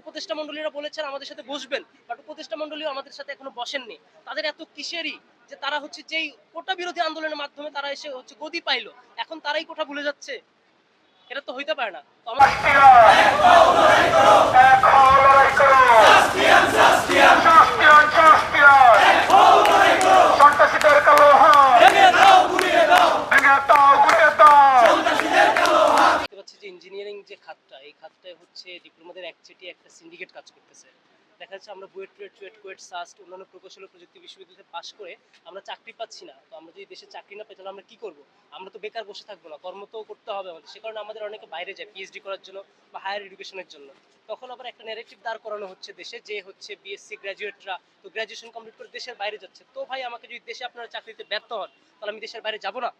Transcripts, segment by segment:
উপদেষ্টা মন্ডলীরা বলেছেন, আমাদের সাথে বসবেন বাট উপদেষ্টা মন্ডলীও আমাদের সাথে এখনও বসেননি। তাদের এত কিসেরই যে তারা হচ্ছে যেই কোটা বিরোধী আন্দোলনের মাধ্যমে তারা এসে হচ্ছে গদি পাইলো, এখন তারাই কোটা ভুলে যাচ্ছে? এটা তো হইতে পারে না। তো আমার একচেটি একটা সিন্ডিকেট কাজ করতেছে। দেখা যাচ্ছে আমরা বুয়েট টুয়েট, চুয়েট কুয়েট, সাস্ট, অন্যান্য প্রকৌশল প্রযুক্তি বিশ্ববিদ্যালয়ে পাশ করে আমরা চাকরি পাচ্ছি না। তো আমরা যদি দেশে চাকরি না পাই, তাহলে আমরা আমরা তো বেকার বসে থাকব না, কর্ম তো করতে হবে আমাদের। সে কারণে আমাদের অনেকে বাইরে যায় পিএইচডি করার জন্য বা হায়ার এডুকেশনের জন্য। তখন আবার একটা ন্যারেটিভ দাঁড় করানো হচ্ছে দেশে যে হচ্ছে বিএসসি গ্র্যাজুয়েটরা তো গ্র্যাজুয়েশন কমপ্লিট করে দেশের বাইরে যাচ্ছে। তো ভাই, আমাকে যদি দেশে আপনারা চাকরিতে ব্যর্থ হন, তাহলে আমি দেশের বাইরে যাব না?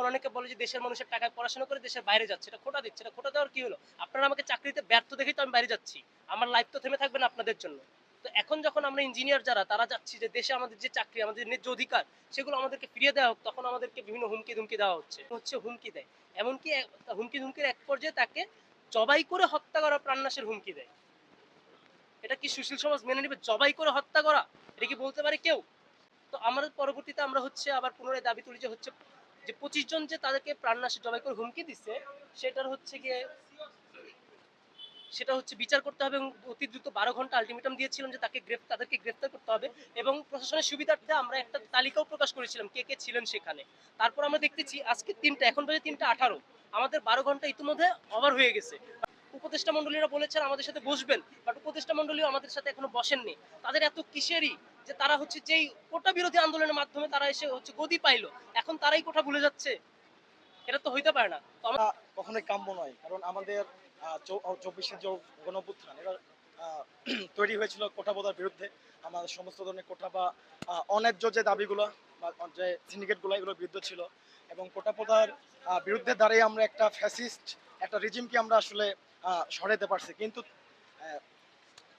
এখন অনেকে বলে যে দেশের মানুষের টাকায় পড়াশোনা করে দেশের বাইরে যাচ্ছে, এটা খোটা দিচ্ছে, এটা খোটা দেওয়ার কি হলো? আপনারা আমাকে চাকরিতে ব্যর্থ দেখেই তো আমি বাইরে যাচ্ছি। আমার লাইফ তো থেমে থাকবে না আপনাদের জন্য। তো এখন যখন আমরা ইঞ্জিনিয়ার যারা, তারা যাচ্ছি যে দেশে আমাদের যে চাকরি, আমাদের ন্যায্য অধিকার, সেগুলো আমাদেরকে ফিরিয়ে দেওয়া হোক, তখন আমাদেরকে বিভিন্ন হুমকি ধুমকি দেওয়া হচ্ছে। হচ্ছে হুমকি দেয়। এমনকি হুমকি ধুমকির এক পর্যায়ে তাকে জবাই করে হত্যা করা প্রাণনাশের হুমকি দেয়। এটা কি সুশীল সমাজ মেনে নেবে? জবাই করে হত্যা করা? এটা কি বলতে পারে কেউ? তো আমরা পরবর্তীতে আমরা হচ্ছে আবার পুনরায় দাবি তুলি যে হচ্ছে যে পঁচিশ জন যে তাদেরকে প্রাণনাশে জবাই করে হুমকি দিচ্ছে সেটার হচ্ছে গিয়ে, সেটা হচ্ছে বিচার করতে হবে এবং অতি দ্রুত বারো ঘণ্টা আলটিমেটাম দিয়েছিলাম যে তাকে গ্রেফ, তাদেরকে গ্রেফতার করতে হবে এবং প্রশাসনের সুবিধার্থে আমরা একটা তালিকাও প্রকাশ করেছিলাম কে কে ছিলেন সেখানে। তারপর আমরা দেখতেছি আজকে তিনটা, এখন বাজে তিনটা আঠারো। আমাদের বারো ঘণ্টা ইতিমধ্যে ওভার হয়ে গেছে। উপদেষ্টা মন্ডলীরা বলেছেন আমাদের সাথে বসবেন বাট উপদেষ্টা মন্ডলীও আমাদের সাথে এখনও বসেননি। তাদের এত কিসেরই যে তারা হচ্ছে যেই কোটা বিরোধী আন্দোলনের মাধ্যমে তারা এসে হচ্ছে গদি পাইলো। এখন তারাই কোটা ভুলে যাচ্ছে। এটা তো হইতে পারে না। আমরা কখনোই কাম্য নয়, কারণ আমাদের চব্বিশের যে গণপুত্থান এটা তৈরি হয়েছিল কোটাবোধার বিরুদ্ধে। আমাদের সমস্ত ধরনের কোটা বা অন্যায্য যে দাবিগুলো বা, যে সিন্ডিকেটগুলো এগুলোর বিরুদ্ধে ছিল এবং কোটাপোধার বিরুদ্ধে দাঁড়িয়ে আমরা একটা ফ্যাসিস্ট একটা রিজিমকে আমরা আসলে সরাইতে পারছি। কিন্তু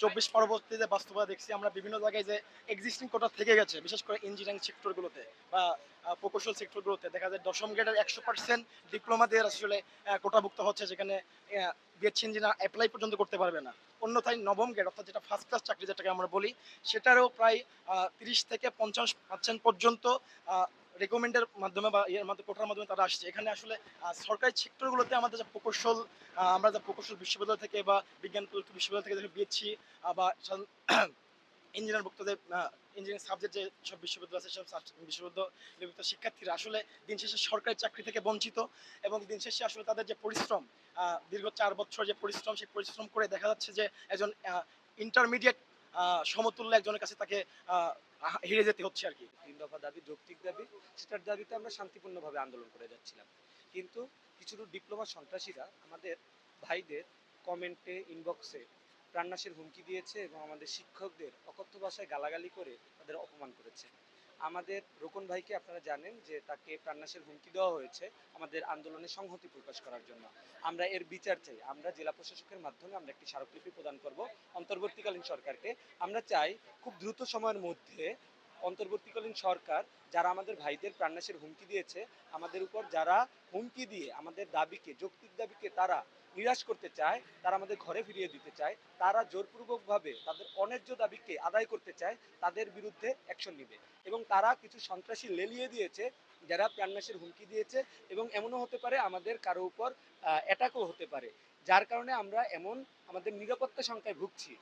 চব্বিশ পরবর্তীতে বাস্তবতা দেখছি, আমরা বিভিন্ন জায়গায় যে এক্সিস্টিং কোটা থেকে গেছে, বিশেষ করে ইঞ্জিনিয়ারিং সেক্টরগুলোতে বা প্রকৌশল সেক্টরগুলোতে দেখা যায় দশম গ্রেডের একশো পার্সেন্ট ডিপ্লোমাদের আসলে কোটাভুক্ত হচ্ছে, যেখানে বিএসসি ইঞ্জিনিয়ার অ্যাপ্লাই পর্যন্ত করতে পারবে না। অন্যথায় নবম গ্রেড অর্থাৎ যেটা ফার্স্ট ক্লাস চাকরি যেটাকে আমরা বলি, সেটারও প্রায় তিরিশ থেকে পঞ্চাশ পার্সেন্ট পর্যন্ত রেকমেন্ডের মাধ্যমে বা ইয়ের মাধ্যমে, কোটার মাধ্যমে তারা আসছে। এখানে আসলে সরকারি সেক্টরগুলোতে আমাদের যে প্রকৌশল আমরা যে প্রকৌশল বিশ্ববিদ্যালয় থেকে বা বিজ্ঞান প্রযুক্তি বিশ্ববিদ্যালয় থেকে যে বিএসসি বা ইঞ্জিনিয়ার ভুক্ত যে ইঞ্জিনিয়ারিং সাবজেক্ট যে সব বিশ্ববিদ্যালয় আছে, সব বিশ্ববিদ্যালয় শিক্ষার্থীরা আসলে দিন শেষে সরকারি চাকরি থেকে বঞ্চিত এবং দিন শেষে আসলে তাদের যে পরিশ্রম দীর্ঘ চার বছর যে পরিশ্রম, সেই পরিশ্রম করে দেখা যাচ্ছে যে একজন ইন্টারমিডিয়েট সমতুল্য একজনের কাছে তাকে হেরে যেতে হচ্ছে আর কি। তিন দফা দাবি, যৌক্তিক দাবি, সেটার দাবিতে আমরা শান্তিপূর্ণভাবে আন্দোলন করে যাচ্ছিলাম। কিন্তু কিছু ডিপ্লোমা সন্ত্রাসীরা আমাদের ভাইদের কমেন্টে ইনবক্সে প্রাণনাশের হুমকি দিয়েছে এবং আমাদের শিক্ষকদের অকথ্য ভাষায় গালাগালি করে তাদের অপমান করেছে। আমাদের রোকন ভাইকে আপনারা জানেন যে তাকে প্রাণনাশের হুমকি দেওয়া হয়েছে আমাদের আন্দোলনে সংহতি প্রকাশ করার জন্য। আমরা এর বিচার চাই। আমরা জেলা প্রশাসকের মাধ্যমে আমরা একটি স্মারকলিপি প্রদান করব অন্তর্বর্তীকালীন সরকারকে। আমরা চাই খুব দ্রুত সময়ের মধ্যে অন্তর্বর্তীকালীন সরকার যারা আমাদের ভাইদের প্রাণনাশের হুমকি দিয়েছে, আমাদের উপর যারা হুমকি দিয়ে আমাদের দাবিকে, যৌক্তিক দাবিকে তারা নিরাশ করতে চায়, তারা আমাদের ঘরে ফিরিয়ে দিতে চায়, তারা জোরপূর্বকভাবে তাদের অন্যায্য দাবিকে আদায় করতে চায়, তাদের বিরুদ্ধে অ্যাকশন নেবে। এবং তারা কিছু সন্ত্রাসী লেলিয়ে দিয়েছে, যারা প্রাণনাশের হুমকি দিয়েছে এবং এমনও হতে পারে আমাদের কারও উপর অ্যাটাকও হতে পারে। যার কারণে আমরা এমন আমাদের নিরাপত্তা সংখ্যায় ভুগছি।